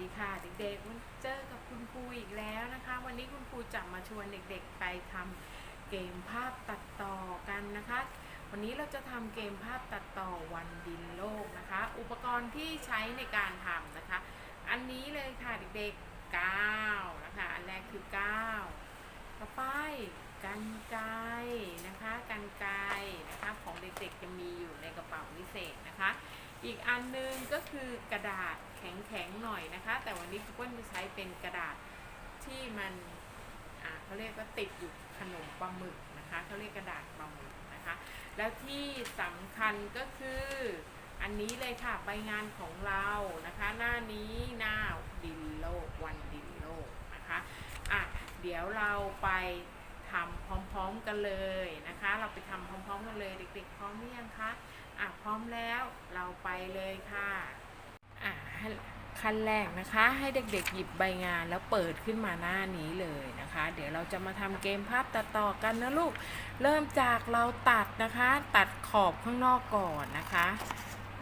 ดีค่ะ เด็กๆวันเจอกับคุณครูอีกแล้วนะคะ วันนี้คุณครูจะมาชวนเด็กๆไปทำเกมภาพตัดต่อกันนะคะ วันนี้เราจะทำเกมภาพตัดต่อวันดินโลกนะคะ อุปกรณ์ที่ใช้ในการทำนะคะ อันนี้เลยค่ะเด็กๆ9นะคะอันแรกคือ 9 ต่อไปกันไกนะคะกันไกนะคะของเด็กๆจะมีอยู่ในกระเป๋าวิเศษนะคะ อีกอันนึงก็คือกระดาษ แข็งๆหน่อยนะคะ แต่วันนี้คุณเปิ้ลจะใช้เป็นกระดาษที่มันอ่าเขาเรียกว่าติดอยู่ขนมปลาหมึกนะคะเขาเรียกกระดาษปลาหมึกนะคะ แล้วที่สำคัญก็คืออันนี้เลยค่ะใบงานของเรานะคะ หน้านี้หน้าดินโลกวันดินโลกนะคะอะเดี๋ยวเราไปทำพร้อมๆกันเลยนะคะ เราไปทำพร้อมๆกันเลยเด็กๆพร้อมหรือยังคะอะพร้อมแล้วเราไปเลยค่ะ อะขั้นแรกนะคะ ให้เด็กๆหยิบใบงานแล้วเปิดขึ้นมาหน้านี้เลยนะคะ เดี๋ยวเราจะมาทำเกมภาพตัดต่อกันนะลูก เริ่มจากเราตัดนะคะ ตัดขอบข้างนอกก่อนนะคะ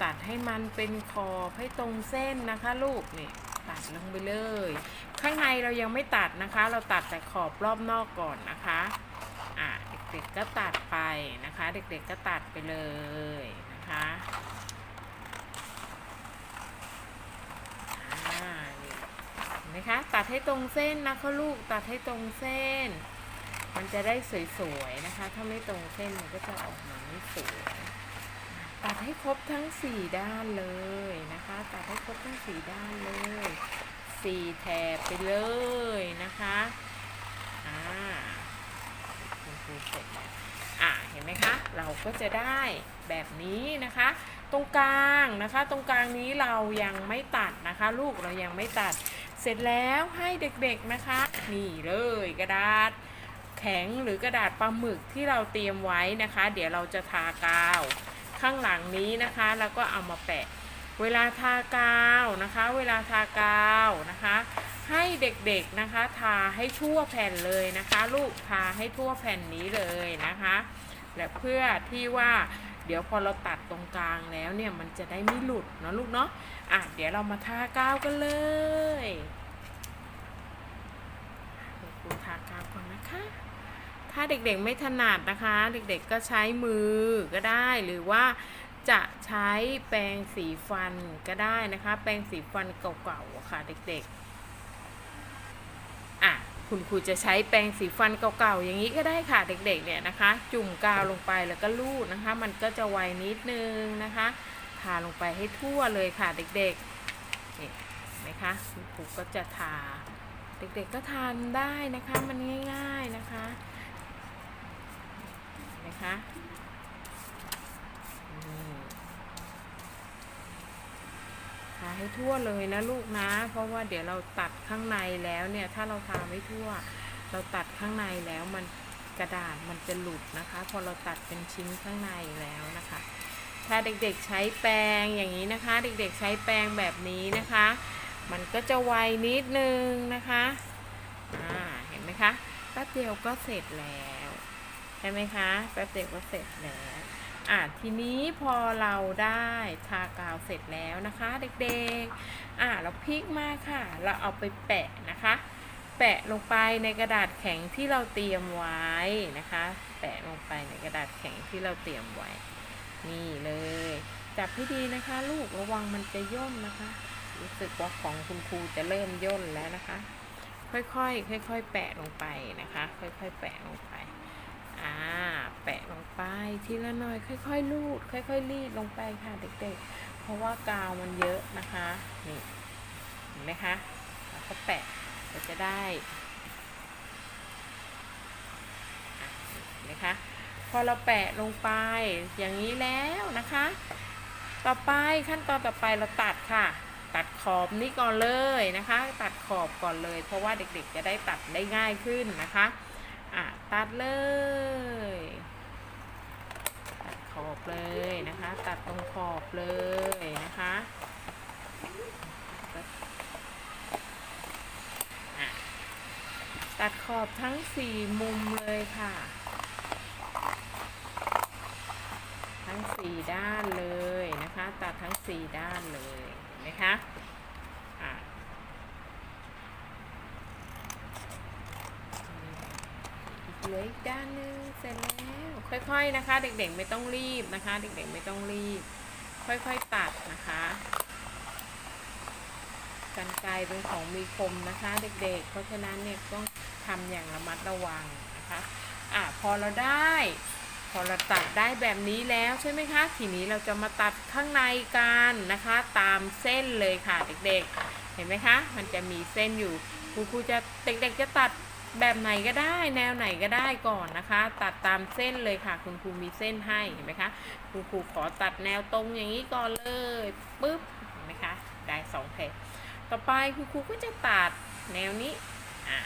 ตัดให้มันเป็นขอบให้ตรงเส้นนะคะ ลูกนี่ตัดลงไปเลย ข้างในเรายังไม่ตัดนะคะ เราตัดแต่ขอบรอบนอกก่อนนะคะอะเด็กๆก็ตัดไปนะคะ เด็กๆก็ตัดไปเลยนะคะอ่านี่เห็ นไหมคะ ตัดให้ตรงเส้นนะคะลูกตัดให้ตรงเส้น มันจะได้สวยๆนะคะ ถ้าไม่ตรงเส้นมันก็จะออกมาไม่สวยตัดให้ครบทั้งสี่ด้านเลยนะคะ ตัดให้ครบทั้งสี่ด้านเลยสี่แถบไปเลยนะคะอ่าคุณครูเสร็จแล้วอะเห็นไหมคะเราก็จะได้แบบนี้นะคะ ตรงกลางนะคะ ตรงกลางนี้เรายังไม่ตัดนะคะ ลูกเรายังไม่ตัด เสร็จแล้วให้เด็กๆนะคะ นี่เลยกระดาษแข็งหรือกระดาษปลาหมึกที่เราเตรียมไว้นะคะ เดี๋ยวเราจะทากาว ข้างหลังนี้นะคะ แล้วก็เอามาแปะ เวลาทากาวนะคะ เวลาทากาวนะคะ ให้เด็กๆนะคะ ทาให้ทั่วแผ่นเลยนะคะ ลูกทาให้ทั่วแผ่นนี้เลยนะคะ และเพื่อที่ว่า เดี๋ยวพอเราตัดตรงกลางแล้วเนี่ยมันจะได้ไม่หลุดเนาะลูกเนาะอะเดี๋ยวเรามาทากาวกันเลยครูทากาวก่อนนะคะ ถ้าเด็กๆไม่ถนัดนะคะ เด็กๆก็ใช้มือก็ได้หรือว่าจะใช้แปรงสีฟันก็ได้นะคะ แปรงสีฟันเก่าๆอะค่ะเด็กๆ คุณครูจะใช้แปรงสีฟันเก่าๆอย่างนี้ก็ได้ค่ะเด็กๆเนี่ยนะคะ จุ่มกาวลงไปแล้วก็ลูบนะคะ มันก็จะไวนิดนึงนะคะทาลงไปให้ทั่วเลยค่ะเด็กๆนี่เห็นไหมคะคุณครูก็จะทา เด็กๆก็ทานได้นะคะ มันง่าย ๆนะคะนะคะนี่ ทั่วเลยนะลูกนะ เพราะว่าเดี๋ยวเราตัดข้างในแล้วเนี่ย ถ้าเราทาไม่ทั่ว เราตัดข้างในแล้วมันกระดาษมันจะหลุดนะคะ พอเราตัดเป็นชิ้นข้างในแล้วนะคะ ถ้าเด็กๆใช้แปรงอย่างนี้นะคะ เด็กๆใช้แปรงแบบนี้นะคะ มันก็จะไวนิดนึงนะคะอ่าเห็นไหมคะแป๊บเดียวก็เสร็จแล้วใช่ไหมคะแป๊บเดียวก็เสร็จแล้ว อะทีนี้พอเราได้ทากาวเสร็จแล้วนะคะ เด็กๆ อะเราพลิกมาค่ะ เราเอาไปแปะนะคะ แปะลงไปในกระดาษแข็งที่เราเตรียมไว้นะคะ แปะลงไปในกระดาษแข็งที่เราเตรียมไว้ นี่เลย จับให้ดีนะคะ ลูกระวังมันจะย่นนะคะ รู้สึกว่าของคุณครูจะเริ่มย่นแล้วนะคะ ค่อยๆค่อย ๆ แปะลงไปนะคะ ค่อย ๆ แปะลงไป อ่า แปะลงไปทีละหน่อย ค่อยๆลูด ค่อยๆรีดลงไปค่ะเด็กๆ เพราะว่ากาวมันเยอะนะคะ นี่ เห็นไหมคะแล้วก็แปะเราจะได้อะเห็นไหมคะพอเราแปะลงไปอย่างนี้แล้วนะคะ ต่อไปขั้นตอนต่อไปเราตัดค่ะ ตัดขอบนี้ก่อนเลยนะคะ ตัดขอบก่อนเลย เพราะว่าเด็กๆจะได้ตัดได้ง่ายขึ้นนะคะ อะตัดเลยตัดขอบเลยนะคะ ตัดตรงขอบเลยนะคะตัดขอบทั้งสี่มุมเลยค่ะ ทั้งสี่ด้านเลยนะคะ ตัดทั้งสี่ด้านเลยนไหมคะอะ เหลืออีกด้านหนึงเสร็จแล้วค่อยๆนะคะ เด็กๆไม่ต้องรีบนะคะ เด็กๆไม่ต้องรีบ ค่อยๆตัดนะคะกันไกรเป็นของมีคมนะคะ เด็กๆ เพราะฉะนั้นเนี่ยต้องทำอย่างระมัดระวังนะคะอะพอเราได้ พอเราตัดได้แบบนี้แล้วใช่ไหมคะ ทีนี้เราจะมาตัดข้างในกันนะคะ ตามเส้นเลยค่ะเด็กๆ เห็นไหมคะ มันจะมีเส้นอยู่ครูครูจะเด็กๆจะตัด แบบไหนก็ได้แนวไหนก็ได้ก่อนนะคะ ตัดตามเส้นเลยค่ะ คุณครูมีเส้นให้เห็นไหมคะคุณครูขอตัดแนวตรงอย่างนี้ก่อนเลยปุ๊บเห็นไหมคะได้สองแถบต่อไปคุณครูก็จะตัดแนวนี้อะ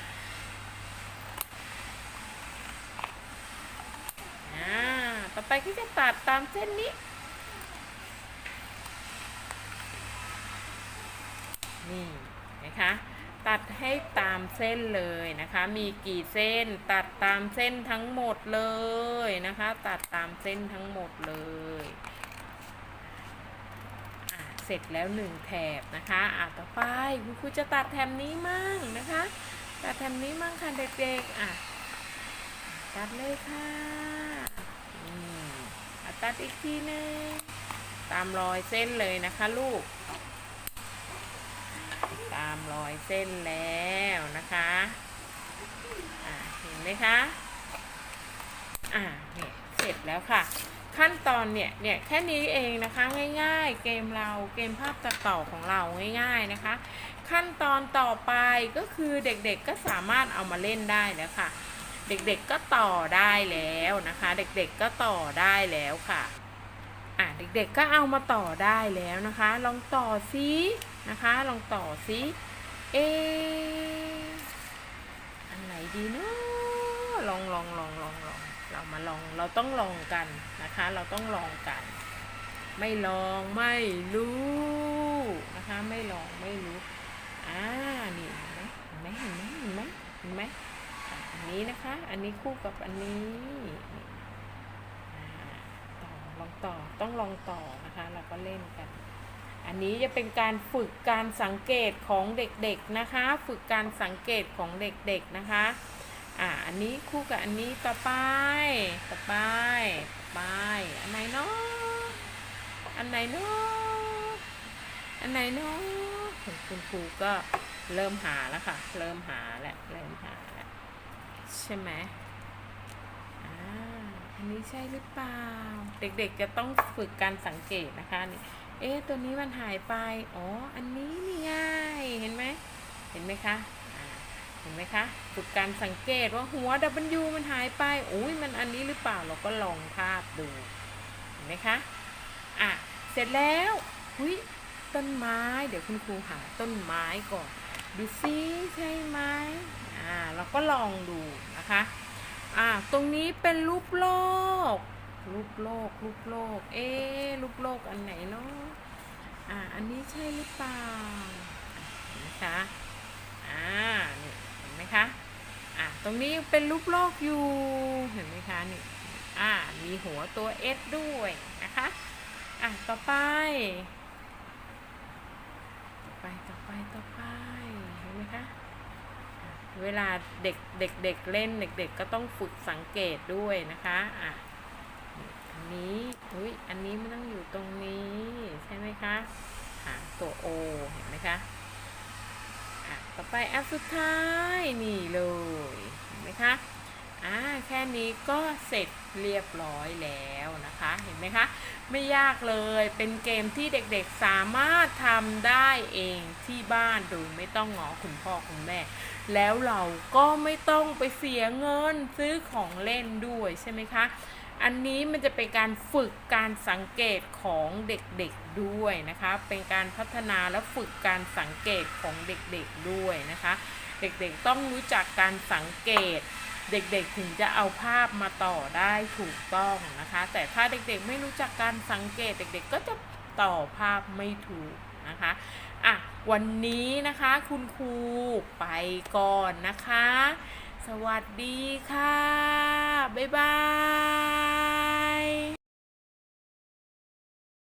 อ่าต่อไปก็จะตัดตามเส้นนี้นี่นะคะ ตัดให้ตามเส้นเลยนะคะ มีกี่เส้น ตัดตามเส้นทั้งหมดเลยนะคะ ตัดตามเส้นทั้งหมดเลยเสร็จแล้วหนึ่งแถบนะคะอะต่อไปคุณครูจะตัดแถบนี้มั่งนะคะ ตัดแถบนี้มั่งค่ะเด็กๆอะตัดเลยค่ะอืมอะตัดอีกทีหนึงตามรอยเส้นเลยนะคะลูก รอยเส้นแล้วนะคะอะเห็นไหมคะอะเนี่ยเสร็จแล้วค่ะ ขั้นตอนเนี่ยเนี่ยแค่นี้เองนะคะง่ายๆ เกมเราเกมภาพตัดต่อของเราง่าย ๆนะคะ ขั้นตอนต่อไปก็คือเด็กๆก็สามารถเอามาเล่นได้แล้วค่ะ เด็กๆก็ต่อได้แล้วนะคะ เด็กๆก็ต่อได้แล้วค่ะอะเด็กๆก็เอามาต่อได้แล้วนะคะ ลองต่อซินะคะ ลองต่อซิ เออันไหนดีเนาะลองลองลองลองลองเรามาลองเราต้องลองกันนะคะ เราต้องลองกัน ไม่ลองไม่รู้นะคะ ไม่ลองไม่รู้อ่านี่เห็นไหมเห็นไหมเห็นไหมเห็นไหมเห็นไหมอันนี้นะคะ อันนี้คู่กับอันนี้ต่อลองต่อต้องลองต่อนะคะ เราก็เล่นกัน อันนี้จะเป็นการฝึกการสังเกตของเด็กๆนะคะ ฝึกการสังเกตของเด็กๆนะคะอ่าอันนี้คู่กับอันนี้ต่อไปต่อไปไปอันไหนเนาะอันไหนเนาะอันไหนเนาะคุณครูก็เริ่มหาแล้วค่ะ เริ่มหาแล้วเริ่มหาแล้วใช่ไหมอ่าอันนี้ใช่หรือเปล่า เด็กๆจะต้องฝึกการสังเกตนะคะนี่ เอ๊ะตัวนี้มันหายไป อ๋อ อันนี้นี่ไงเห็นไหม เห็นไหมคะ เห็นไหมคะ ฝึกการสังเกตว่าหัว W มันหายไปอุ้ยมันอันนี้หรือเปล่า เราก็ลองภาพดู เห็นไหมคะ อะ เสร็จแล้วหุยต้นไม้ เดี๋ยวคุณครูหาต้นไม้ก่อน ดูซิใช่ไหมอ่า เราก็ลองดูนะคะ อ่า ตรงนี้เป็นรูปโลก โลกรูปโลก เอ๊ะรูปโลกอันไหนเนาะอ่าอันนี้ใช่หรือเปล่าอะคะอ่านี่เห็นไหมคะอ่าตรงนี้ยังเป็นรูปโลกอยู่เห็นไหมคะนี่อ่ามีหัวตัว S ด้วยนะคะอะต่อไป ต่อไปต่อไปต่อไปเห็นไหมคะเวลาเด็กเด็กเด็กเล่นเด็ก ๆ ก็ต้องฝึกสังเกตด้วยนะคะอะ นี้อุ้ยอันนี้มันต้องอยู่ตรงนี้ใช่ไหมคะหาตัว O เห็นไหมคะอะต่อไปอันสุดท้ายนี่เลยเห็นไหมคะอ่าแค่นี้ก็เสร็จเรียบร้อยแล้วนะคะเห็นไหมคะ ไม่ยากเลยเป็นเกมที่เด็กๆสามารถทำได้เองที่บ้านโดยไม่ต้องงอคุณพ่อคุณแม่ แล้วเราก็ไม่ต้องไปเสียเงินซื้อของเล่นด้วยใช่ไหมคะ อันนี้มันจะเป็นการฝึกการสังเกตของเด็กๆด้วยนะคะ เป็นการพัฒนาและฝึกการสังเกตของเด็กๆด้วยนะคะ เด็กๆต้องรู้จักการสังเกต เด็กๆถึงจะเอาภาพมาต่อได้ถูกต้องนะคะ แต่ถ้าเด็กๆไม่รู้จักการสังเกต เด็กๆก็จะต่อภาพไม่ถูกนะคะอะวันนี้นะคะคุณครูไปก่อนนะคะ สวัสดีค่ะ บ๊ายบาย